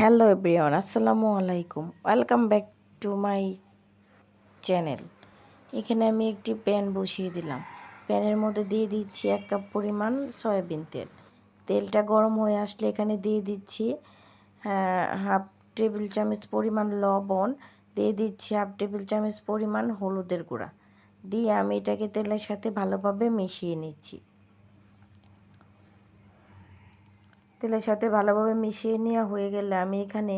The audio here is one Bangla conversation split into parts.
হ্যালো এভরিওয়ান, আসসালামু আলাইকুম। Welcome back to my channel. এখানে আমি একটি প্যান বসিয়ে দিলাম। প্যানের মধ্যে দিয়ে দিচ্ছি এক কাপ পরিমাণ সয়াবিন তেল। তেলটা গরম হয়ে আসলে এখানে দিয়ে দিচ্ছি হাফ টেবিল চামচ পরিমাণ লবণ, দিয়ে দিচ্ছি হাফ টেবিল চামচ পরিমাণ হলুদের গুঁড়া। দিয়ে আমি এটাকে তেলের সাথে ভালোভাবে মিশিয়ে নিচ্ছি। তেলের সাথে ভালোভাবে মিশিয়ে নেওয়া হয়ে গেলে আমি এখানে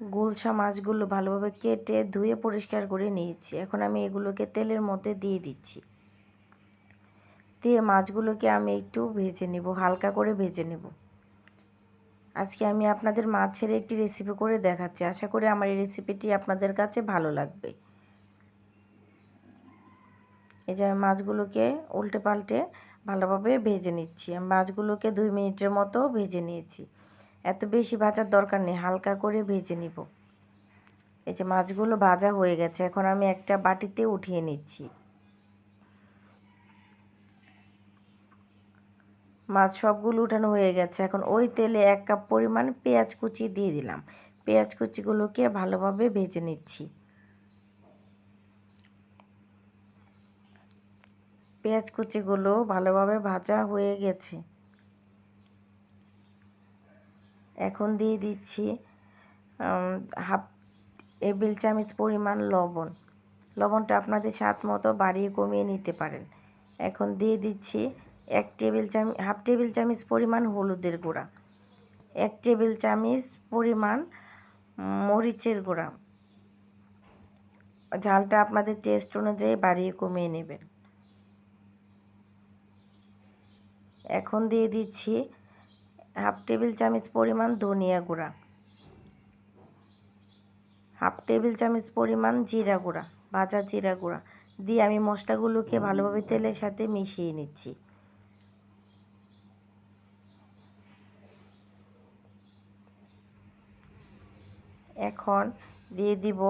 গুলশা মাছগুলো ভালোভাবে কেটে ধুয়ে পরিষ্কার করে নিয়েছি। এখন আমি এগুলোকে তেলের মধ্যে দিয়ে দিচ্ছি। দিয়ে মাছগুলোকে আমি একটু ভেজে নেব, হালকা করে ভেজে নেব। আজকে আমি আপনাদের মাছের একটি রেসিপি করে দেখাচ্ছি। আশা করি আমার এই রেসিপিটি আপনাদের কাছে ভালো লাগবে। এই যে মাছগুলোকে উল্টে পাল্টে ভালোভাবে ভেজে নিচ্ছি। আমি মাছগুলোকে দুই মিনিটের মতো ভেজে নিয়েছি। এত বেশি ভাজার দরকার নেই, হালকা করে ভেজে নিব। এই যে মাছগুলো ভাজা হয়ে গেছে, এখন আমি একটা বাটিতে উঠিয়ে নিচ্ছি। মাছ সবগুলো উঠানো হয়ে গেছে। এখন ওই তেলে এক কাপ পরিমাণ পেঁয়াজ কুচি দিয়ে দিলাম। পেঁয়াজ কুচিগুলোকে ভালোভাবে ভেজে নিচ্ছি। পেঁয়াজ কুচিগুলো ভালোভাবে ভাজা হয়ে গেছে। এখন দিয়ে দিচ্ছি হাফ টেবিল চামচ পরিমাণ লবণ। লবণটা আপনাদের স্বাদ মতো বাড়িয়ে কমিয়ে নিতে পারেন। এখন দিয়ে দিচ্ছি এক টেবিল চামচ হাফ টেবিল চামচ পরিমাণ হলুদের গুঁড়া, এক টেবিল চামচ পরিমাণ মরিচের গুঁড়া। ঝালটা আপনাদের টেস্ট অনুযায়ী বাড়িয়ে কমিয়ে নেবেন। এখন দিয়ে দিচ্ছি হাফ টেবিল চামচ পরিমাণ ধনিয়া গুঁড়া। হাফ টেবিল চামচ পরিমাণ জিরা গুঁড়া, ভাজা জিরা গুঁড়া দিয়ে আমি মশলাগুলোকে ভালোভাবে তেলের সাথে মিশিয়ে নিচ্ছি। এখন দিয়ে দিব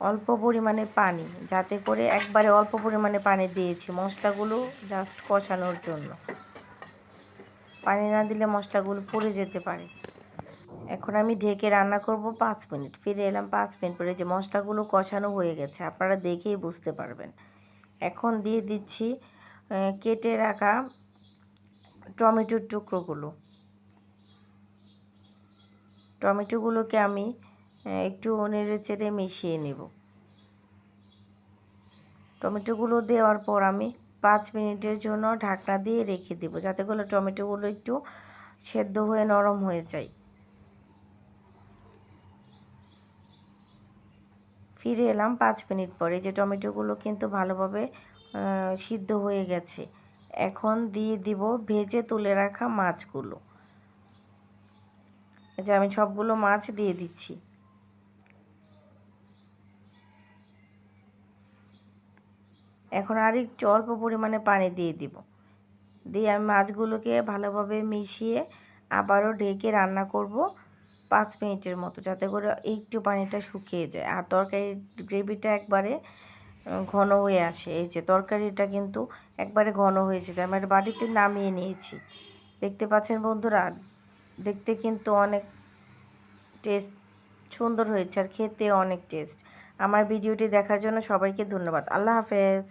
অল্প পরিমাণে পানি যাতে করে একবারে অল্প পরিমাণে পানি দিয়েছি মশলাগুলো জাস্ট কষানোর জন্য। পানি না দিলে মশলাগুলো পুড়ে যেতে পারে। এখন আমি ঢেকে রান্না করব পাঁচ মিনিট। ফিরে এলাম পাঁচ মিনিট পরে যে মশলাগুলো কষানো হয়ে গেছে, আপনারা দেখেই বুঝতে পারবেন। এখন দিয়ে দিচ্ছি কেটে রাখা টমেটোর টুকরোগুলো। টমেটোগুলোকে আমি একটু নেড়ে চেড়ে মিশিয়ে নেব। টমেটোগুলো দেওয়ার পর আমি পাঁচ মিনিটের জন্য ঢাকনা দিয়ে রেখে দেবো, যাতে করে টমেটোগুলো একটু সেদ্ধ হয়ে নরম হয়ে যায়। ফিরে এলাম পাঁচ মিনিট পরে। যে টমেটোগুলো কিন্তু ভালোভাবে সিদ্ধ হয়ে গেছে। এখন দিয়ে দিব ভেজে তুলে রাখা মাছগুলো। যে আমি সবগুলো মাছ দিয়ে দিচ্ছি। এখন আর একটু অল্প পরিমাণে পানি দিয়ে দিব। দিয়ে আমি মাছগুলোকে ভালোভাবে মিশিয়ে আবারও ঢেকে রান্না করব পাঁচ মিনিটের মতো, যাতে করে একটু পানিটা শুকিয়ে যায়। আর তরকারির গ্রেভিটা একবারে ঘন হয়ে আসে। এই যে তরকারিটা কিন্তু একবারে ঘন হয়েছে আমি বাটিতে নামিয়ে নিয়েছি। দেখতে পাচ্ছেন বন্ধুরা, দেখতে কিন্তু অনেক টেস্ট, সুন্দর হয়েছে আর খেতে অনেক টেস্ট। আমার ভিডিওটি দেখার জন্য সবাইকে ধন্যবাদ। আল্লাহ হাফেজ।